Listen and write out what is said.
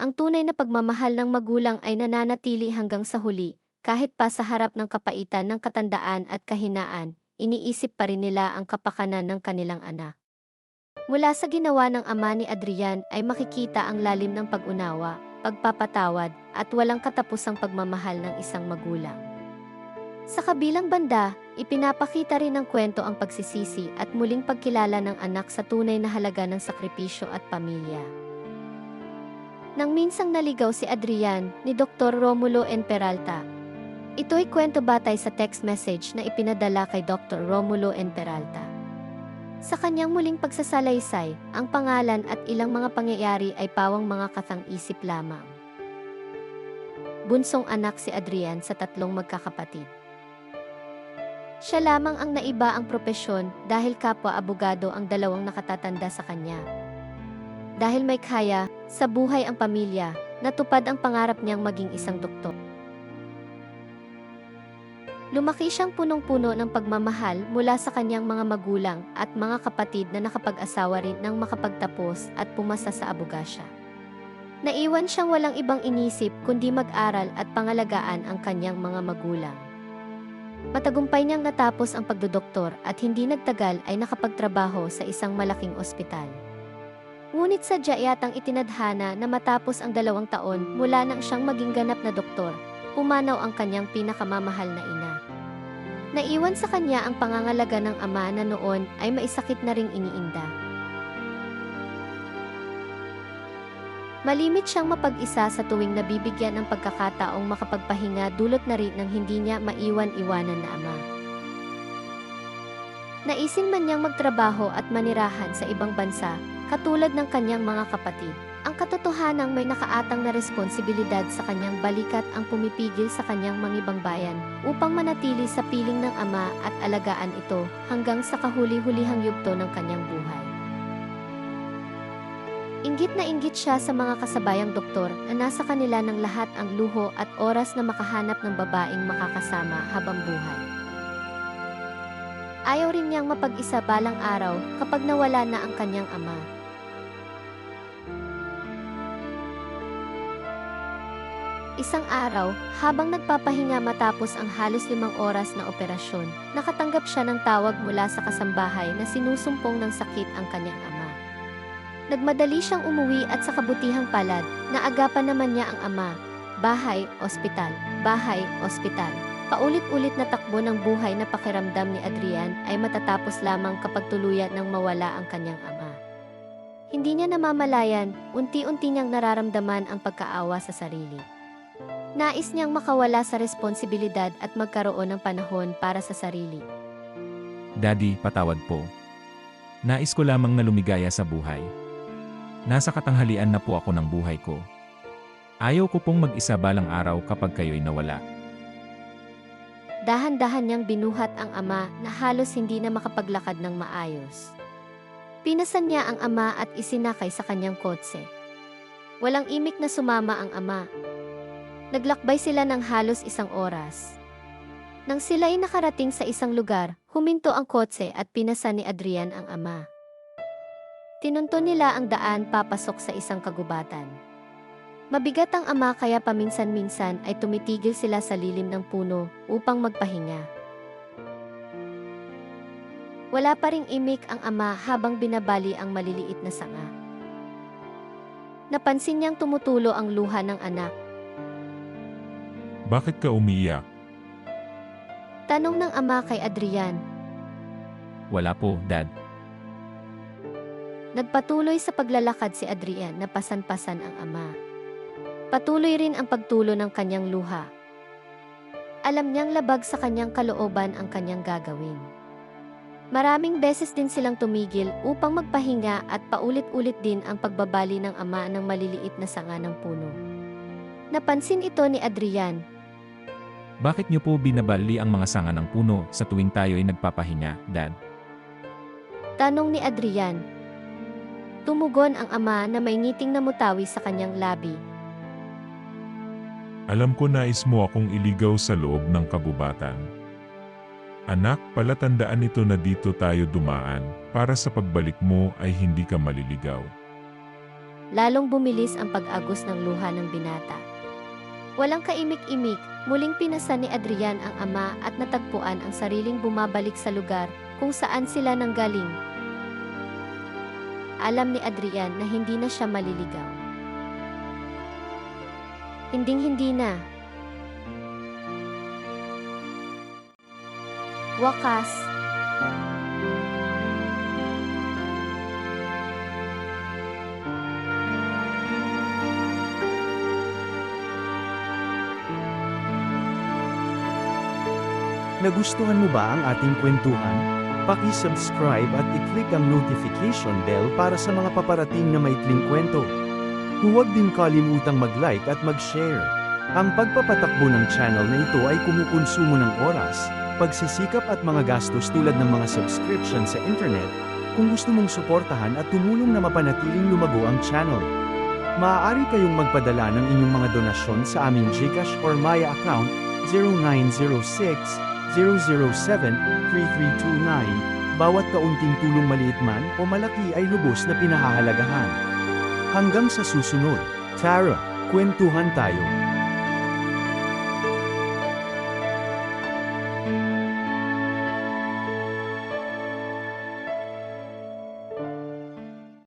ang tunay na pagmamahal ng magulang ay nananatili hanggang sa huli, kahit pa sa harap ng kapaitan ng katandaan at kahinaan, iniisip pa rin nila ang kapakanan ng kanilang anak. Mula sa ginawa ng ama ni Adrian ay makikita ang lalim ng pag-unawa, pagpapatawad, at walang katapusang pagmamahal ng isang magulang. Sa kabilang banda, ipinapakita rin ng kwento ang pagsisisi at muling pagkilala ng anak sa tunay na halaga ng sakripisyo at pamilya. Nang minsang naligaw si Adrian ni Dr. Romulo N. Peralta, ito'y kwento batay sa text message na ipinadala kay Dr. Romulo N. Peralta. Sa kanyang muling pagsasalaysay, ang pangalan at ilang mga pangyayari ay pawang mga katang-isip lamang. Bunsong anak si Adrian sa tatlong magkakapatid. Siya lamang ang naiba ang propesyon dahil kapwa abogado ang dalawang nakatatanda sa kanya. Dahil may kaya, sa buhay ang pamilya, natupad ang pangarap niyang maging isang doktor. Lumaki siyang punong-puno ng pagmamahal mula sa kanyang mga magulang at mga kapatid na nakapag-asawa rin ng makapagtapos at pumasa sa abogasya. Naiwan siyang walang ibang inisip kundi mag-aral at pangalagaan ang kanyang mga magulang. Matagumpay niyang natapos ang pagdodoktor at hindi nagtagal ay nakapagtrabaho sa isang malaking ospital. Ngunit sadya yatang itinadhana na matapos ang dalawang taon mula nang siyang maging ganap na doktor, pumanaw ang kanyang pinakamamahal na ina. Naiwan sa kanya ang pangangalaga ng ama na noon ay maisakit na ring iniinda. Malimit siyang mapag-isa sa tuwing nabibigyan ng pagkakataong makapagpahinga dulot na rin ng hindi niya maiwan-iwanan na ama. Naisin man niyang magtrabaho at manirahan sa ibang bansa, katulad ng kanyang mga kapatid. Ang katotohanang may nakaatang na responsibilidad sa kanyang balikat ang pumipigil sa kanyang mangibang bayan upang manatili sa piling ng ama at alagaan ito hanggang sa kahuli-hulihang yugto ng kanyang buhay. Inggit na inggit siya sa mga kasabayang doktor na nasa kanila ng lahat ang luho at oras na makahanap ng babaeng makakasama habang buhay. Ayaw rin niyang mapag-isa balang araw kapag nawala na ang kanyang ama. Isang araw, habang nagpapahinga matapos ang halos limang oras na operasyon, nakatanggap siya ng tawag mula sa kasambahay na sinusumpong ng sakit ang kanyang ama. Nagmadali siyang umuwi at sa kabutihang palad, naagapan naman niya ang ama. Bahay, ospital, bahay, ospital. Paulit-ulit na takbo ng buhay na pakiramdam ni Adrian ay matatapos lamang kapag tuluyan ng mawala ang kanyang ama. Hindi niya namamalayan, unti-unti niyang nararamdaman ang pagkaawa sa sarili. Nais niyang makawala sa responsibilidad at magkaroon ng panahon para sa sarili. Daddy, patawad po. Nais ko lamang na lumigaya sa buhay. Nasa katanghalian na po ako ng buhay ko. Ayaw ko pong mag-isa balang araw kapag kayo'y nawala. Dahan-dahan niyang binuhat ang ama na halos hindi na makapaglakad ng maayos. Pinasan niya ang ama at isinakay sa kanyang kotse. Walang imik na sumama ang ama. Naglakbay sila ng halos isang oras. Nang sila'y nakarating sa isang lugar, huminto ang kotse at pinasan ni Adrian ang ama. Tinunto nila ang daan papasok sa isang kagubatan. Mabigat ang ama kaya paminsan-minsan ay tumitigil sila sa lilim ng puno upang magpahinga. Wala pa ring imik ang ama habang binabali ang maliliit na sanga. Napansin niyang tumutulo ang luha ng anak. Bakit ka umiiyak? Tanong ng ama kay Adrian. Wala po, Dad. Nagpatuloy sa paglalakad si Adrian na pasan-pasan ang ama. Patuloy rin ang pagtulo ng kanyang luha. Alam niyang labag sa kanyang kalooban ang kanyang gagawin. Maraming beses din silang tumigil upang magpahinga at paulit-ulit din ang pagbabali ng ama ng maliliit na sanga ng puno. Napansin ito ni Adrian. Bakit niyo po binabali ang mga sanga ng puno sa tuwing tayo'y nagpapahinga, Dad? Tanong ni Adrian. Tumugon ang ama na may ngiting namutawi sa kanyang labi. Alam ko nais mo akong iligaw sa loob ng kabubatan. Anak, palatandaan ito na dito tayo dumaan, para sa pagbalik mo ay hindi ka maliligaw. lalong bumilis ang pag-agos ng luha ng binata. Walang kaimik-imik, muling pinasan ni Adrian ang ama at natagpuan ang sariling bumabalik sa lugar kung saan sila nanggaling. Alam ni Adrian na hindi na siya maliligaw. Hinding-hindi na. Wakas. Nagustuhan mo ba ang ating kwentuhan? Paki-subscribe at i-click ang notification bell para sa mga paparating na maikling kwento. Huwag din kalimutang mag-like at mag-share. Ang pagpapatakbo ng channel na ito ay kumukonsumo ng oras, pagsisikap at mga gastos tulad ng mga subscription sa internet, kung gusto mong suportahan at tumulong na mapanatiling lumago ang channel. Maaari kayong magpadala ng inyong mga donasyon sa aming GCash or Maya account 0906 007-3329, bawat kaunting tulong maliit man o malaki ay lubos na pinahahalagahan. Hanggang sa susunod, Tara, kwentuhan tayo.